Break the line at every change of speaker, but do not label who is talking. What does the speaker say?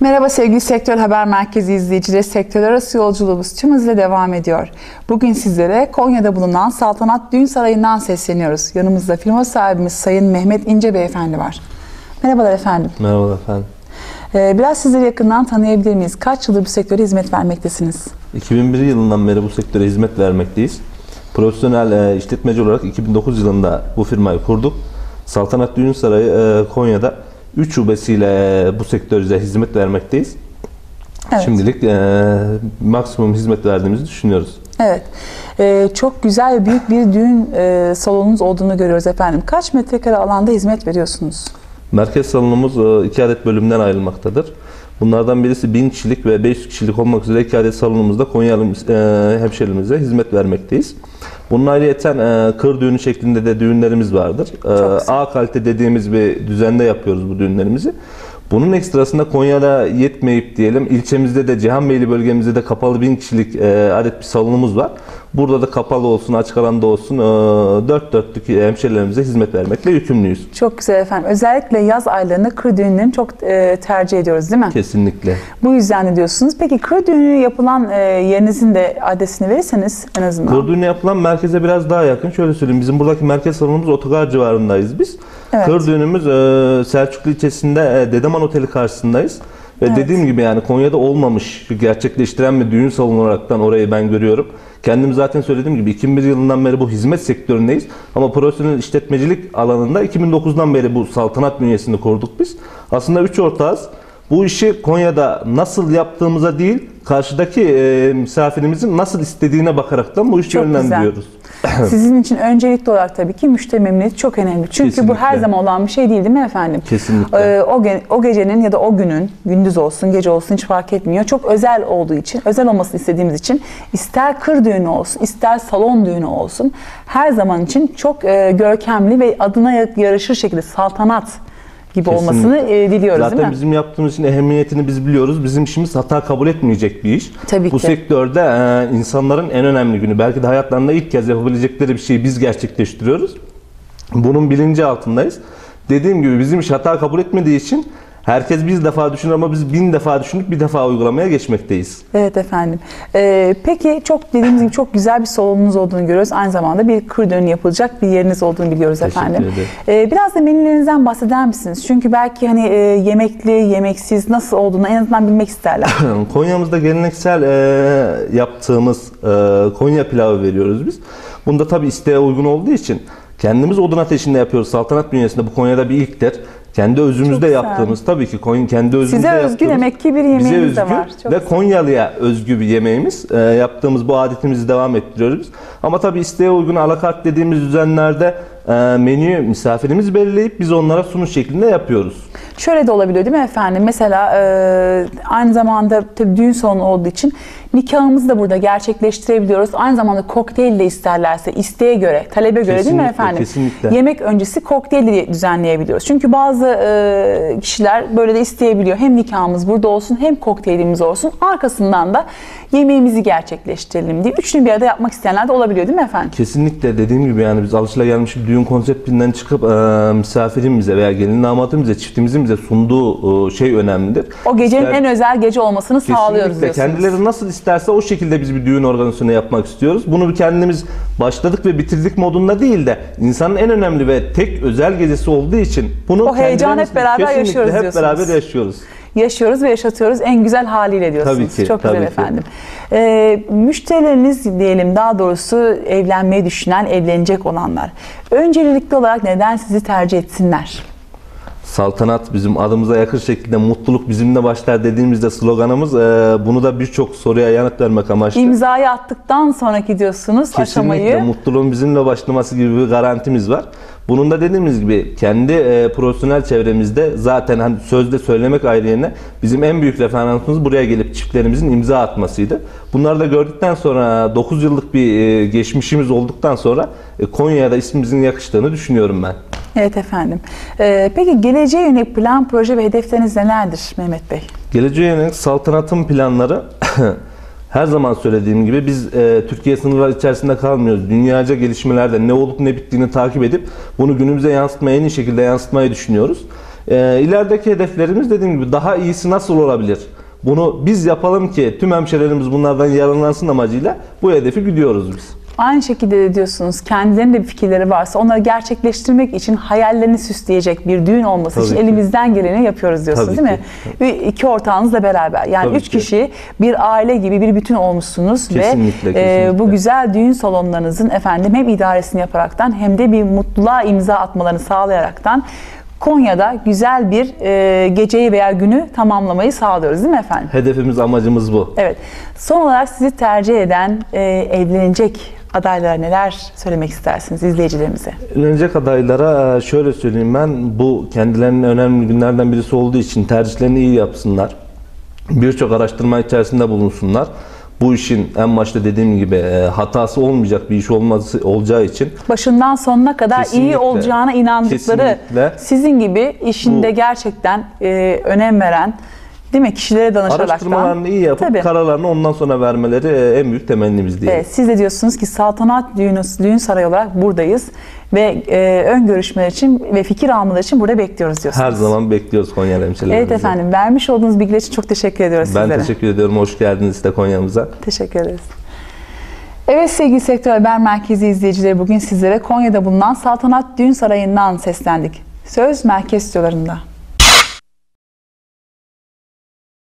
Merhaba sevgili Sektör Haber Merkezi izleyicileri. Sektörler arası yolculuğumuz tüm hızla devam ediyor. Bugün sizlere Konya'da bulunan Saltanat Düğün Sarayı'ndan sesleniyoruz. Yanımızda firma sahibimiz Sayın Mehmet İnce Beyefendi var. Merhabalar efendim.
Merhaba efendim.
Ee, biraz sizleri yakından tanıyabilir miyiz? Kaç yıldır bu sektöre hizmet vermektesiniz?
2001 yılından beri bu sektöre hizmet vermekteyiz. Profesyonel e, işletmeci olarak 2009 yılında bu firmayı kurduk. Saltanat Düğün Sarayı e, Konya'da 3 şubesiyle bu sektörde hizmet vermekteyiz.
Evet.
Şimdilik e, maksimum hizmet verdiğimizi düşünüyoruz.
Evet. Ee, çok güzel ve büyük bir düğün e, salonunuz olduğunu görüyoruz efendim. Kaç metrekare alanda hizmet veriyorsunuz?
Merkez salonumuz e, iki adet bölümden ayrılmaktadır. Bunlardan birisi 1000 kişilik ve 500 kişilik olmak üzere iki adet salonumuzda Konyalı e, hizmet vermekteyiz. Bunun ayrıyeten e, kır düğünü şeklinde de düğünlerimiz vardır. E. A kalite dediğimiz bir düzende yapıyoruz bu düğünlerimizi. Bunun ekstrasında Konya'da yetmeyip diyelim ilçemizde de Cihanbeyli bölgemizde de kapalı 1000 kişilik e, adet bir salonumuz var. Burada da kapalı olsun, açık alanda olsun e, dört dörtlük hemşerilerimize hizmet vermekle yükümlüyüz.
Çok güzel efendim. Özellikle yaz aylarını kır düğünlerini çok e, tercih ediyoruz değil mi?
Kesinlikle.
Bu yüzden de diyorsunuz. Peki kır düğünü yapılan e, yerinizin de adresini verirseniz en azından.
Kır düğünü yapılan merkeze biraz daha yakın. Şöyle söyleyeyim, bizim buradaki merkez salonumuz otogar civarındayız biz.
Evet.
Kır düğünümüz Selçuklu ilçesinde Dedeman Oteli karşısındayız. Ve
Evet.
dediğim gibi yani Konya'da olmamış, gerçekleştiren bir düğün salonu olaraktan orayı ben görüyorum. Kendim zaten söylediğim gibi 2001 yılından beri bu hizmet sektöründeyiz. Ama profesyonel işletmecilik alanında 2009'dan beri bu saltanat bünyesini kurduk biz. Aslında üç ortağız. Bu işi Konya'da nasıl yaptığımıza değil, karşıdaki e, misafirimizin nasıl istediğine bakaraktan bu işi
Çok güzel.
yönlendiriyoruz.
Sizin için öncelikli olarak tabii ki müşteri memnuniyeti çok önemli. Çünkü bu
Kesinlikle.
her zaman olan bir şey değil değil mi efendim?
Kesinlikle.
Ee, o, ge- o gecenin ya da o günün, gündüz olsun, gece olsun hiç fark etmiyor. Çok özel olduğu için, özel olmasını istediğimiz için ister kır düğünü olsun, ister salon düğünü olsun her zaman için çok e, görkemli ve adına yaraşır şekilde saltanat gibi
Kesinlikle.
olmasını e, diliyoruz değil
Zaten
mi?
bizim yaptığımız işin ehemmiyetini biz biliyoruz. Bizim işimiz hata kabul etmeyecek bir iş.
Tabii
Bu
ki.
sektörde e, insanların en önemli günü. Belki de hayatlarında ilk kez yapabilecekleri bir şeyi biz gerçekleştiriyoruz. Bunun bilinci altındayız. Dediğim gibi bizim iş hata kabul etmediği için herkes bir defa düşünür ama biz bin defa düşünüp bir defa uygulamaya geçmekteyiz.
Evet efendim. Ee, peki çok dediğimiz gibi çok güzel bir salonunuz olduğunu görüyoruz. Aynı zamanda bir kır düğünü yapılacak bir yeriniz olduğunu biliyoruz
Teşekkür
efendim.
ederim.
Ee, biraz da menülerinizden bahseder misiniz? Çünkü belki hani e, yemekli, yemeksiz nasıl olduğunu en azından bilmek isterler.
Konya'mızda geleneksel e, yaptığımız e, Konya pilavı veriyoruz biz. Bunda tabi isteğe uygun olduğu için kendimiz odun ateşinde yapıyoruz. Saltanat bünyesinde bu Konya'da bir ilktir. Kendi özümüzde
Çok
yaptığımız tabii ki Konya kendi özümüzde
Size özgü demek ki bir
bize
yemeğiniz de
özgü
var. Çok
ve. Konyalı'ya özgü bir yemeğimiz. E, yaptığımız bu adetimizi devam ettiriyoruz. Ama tabii isteğe uygun alakart dediğimiz düzenlerde menüyü misafirimiz belirleyip biz onlara sunuş şeklinde yapıyoruz.
Şöyle de olabiliyor değil mi efendim? Mesela e, aynı zamanda tabii düğün salonu olduğu için nikahımızı da burada gerçekleştirebiliyoruz. Aynı zamanda kokteyl de isterlerse isteğe göre, talebe göre değil mi
Kesinlikle,
efendim?
kesinlikle.
Yemek öncesi kokteyl de düzenleyebiliyoruz. Çünkü bazı e, kişiler böyle de isteyebiliyor. Hem nikahımız burada olsun hem kokteylimiz olsun. Arkasından da yemeğimizi gerçekleştirelim diye. Üçünü bir arada yapmak isteyenler de olabiliyor değil mi efendim?
Kesinlikle dediğim gibi yani biz alışılagelmiş bir düğün konseptinden çıkıp e, misafirimize veya gelin damadımıza, çiftimizin bize sunduğu e, şey önemlidir.
O gecenin
İster-
en özel gece olmasını sağlıyoruz diyorsunuz.
Kendileri nasıl isterse o şekilde biz bir düğün organizasyonu yapmak istiyoruz. Bunu bir kendimiz başladık ve bitirdik modunda değil de insanın en önemli ve tek özel gecesi olduğu için bunu
O
kendilerimiz-
hep beraber yaşıyoruz
hep
diyorsunuz.
beraber yaşıyoruz.
Yaşıyoruz ve yaşatıyoruz en güzel haliyle diyorsunuz.
Tabii ki,
Çok
tabii
güzel
ki.
efendim. Ee, müşterileriniz diyelim daha doğrusu evlenmeyi düşünen, evlenecek olanlar. Öncelikli olarak neden sizi tercih etsinler?
Saltanat bizim adımıza yakın şekilde mutluluk bizimle başlar dediğimizde sloganımız e, bunu da birçok soruya yanıt vermek amaçlı.
İmzayı attıktan sonraki diyorsunuz
Kesinlikle
aşamayı.
mutluluğun bizimle başlaması gibi bir garantimiz var. Bunun da dediğimiz gibi kendi e, profesyonel çevremizde zaten hani sözde söylemek ayrı yerine bizim en büyük referansımız buraya gelip çiftlerimizin imza atmasıydı. Bunları da gördükten sonra 9 yıllık bir e, geçmişimiz olduktan sonra e, Konya'ya da ismimizin yakıştığını düşünüyorum ben.
Evet efendim. Ee, peki geleceğe yönelik plan, proje ve hedefleriniz nelerdir Mehmet Bey?
Geleceğe yönelik saltanatın planları her zaman söylediğim gibi biz e, Türkiye sınırları içerisinde kalmıyoruz. Dünyaca gelişmelerde ne olup ne bittiğini takip edip bunu günümüze yansıtmaya en iyi şekilde yansıtmayı düşünüyoruz. Ee, ilerideki hedeflerimiz dediğim gibi daha iyisi nasıl olabilir? Bunu biz yapalım ki tüm hemşehrilerimiz bunlardan yararlansın amacıyla bu hedefi gidiyoruz biz.
Aynı şekilde de diyorsunuz kendilerinin de bir fikirleri varsa onları gerçekleştirmek için hayallerini süsleyecek bir düğün olması
Tabii
için
ki.
elimizden geleni yapıyoruz diyorsunuz
Tabii
değil mi? Ve iki ortağınızla beraber yani
Tabii
üç
ki.
kişi bir aile gibi bir bütün olmuşsunuz
Kesinlikle,
ve e, bu
kesinlikle.
güzel düğün salonlarınızın efendim hem idaresini yaparaktan hem de bir mutluluğa imza atmalarını sağlayaraktan Konya'da güzel bir e, geceyi veya günü tamamlamayı sağlıyoruz değil mi efendim?
Hedefimiz, amacımız bu.
Evet. Son olarak sizi tercih eden e, evlenecek adaylara neler söylemek istersiniz izleyicilerimize?
Evlenecek adaylara e, şöyle söyleyeyim ben bu kendilerinin önemli günlerden birisi olduğu için tercihlerini iyi yapsınlar. Birçok araştırma içerisinde bulunsunlar. Bu işin en başta dediğim gibi e, hatası olmayacak bir iş olması olacağı için
Başından sonuna kadar iyi olacağına inandıkları,
Kesinlikle.
sizin gibi işinde
Bu-
gerçekten e, önem veren, değil mi? Kişilere danışaraktan.
araştırmalarını iyi yapıp
Tabii.
kararlarını ondan sonra vermeleri e, en büyük temennimiz diye.
Evet, siz de diyorsunuz ki saltanat düğün, düğün sarayı olarak buradayız ve e, ön görüşmeler için ve fikir almaları için burada bekliyoruz diyorsunuz.
Her zaman bekliyoruz Konya hemşehrilerimizi.
Evet efendim, vermiş olduğunuz bilgiler için çok teşekkür ediyoruz
Ben
sizlere.
teşekkür ediyorum. Hoş geldiniz de Konya'mıza.
Teşekkür ederiz. Evet sevgili Sektör Haber Merkezi izleyicileri bugün sizlere Konya'da bulunan Saltanat Düğün Sarayı'ndan seslendik. Söz merkez stüdyolarında.